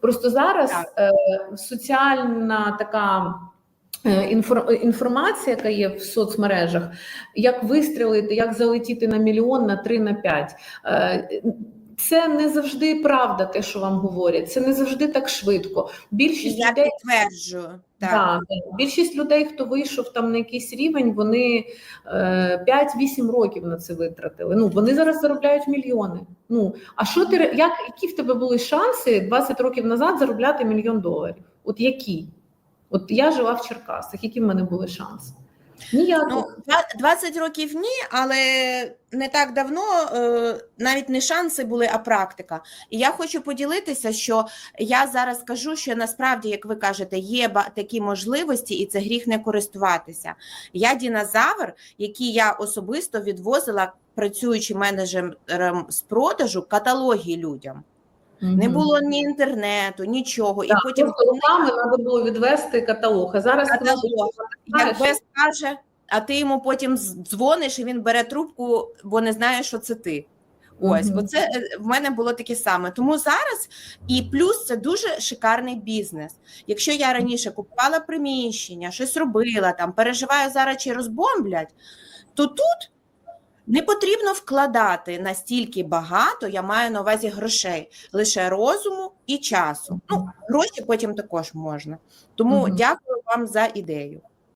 Просто зараз Так. е, соціальна така. е, Інформація, яка є в соцмережах, як вистрілити, як залетіти на мільйон, на три, на п'ять. Е, Це не завжди правда, те, що вам говорять. Це не завжди так швидко. Більшість Я людей підтверджую. Так. Да. Більшість людей, хто вийшов там на якийсь рівень, вони е, 5-8 років на це витратили. Ну вони зараз заробляють мільйони. Ну а що ти як які в тебе були шанси 20 років назад заробляти мільйон доларів? От які? От я жила в Черкасах. Які в мене були шанси? Ніяких. Ну, 20 років ні, але не так давно е, навіть не шанси були, а практика. І я хочу поділитися, що я зараз кажу, що насправді, як ви кажете, є такі можливості, і це гріх не користуватися. Я дінозавр, який я особисто відвозила, працюючи менеджером з продажу, каталоги людям. Не було ні інтернету, нічого. Так, і потім руками треба було відвести каталог. А зараз Каталог. як без каже, а ти йому потім дзвониш, і він бере трубку, бо не знає, що це ти. Ось, Мгм. оце е, в мене було таке саме. Тому зараз і плюс це дуже шикарний бізнес. Якщо я раніше купувала приміщення, щось робила там, переживаю зараз чи розбомблять, то тут не потрібно вкладати настільки багато, я маю на увазі грошей, лише розуму і часу. Ну, гроші потім також можна. Тому угу. дякую вам за ідею.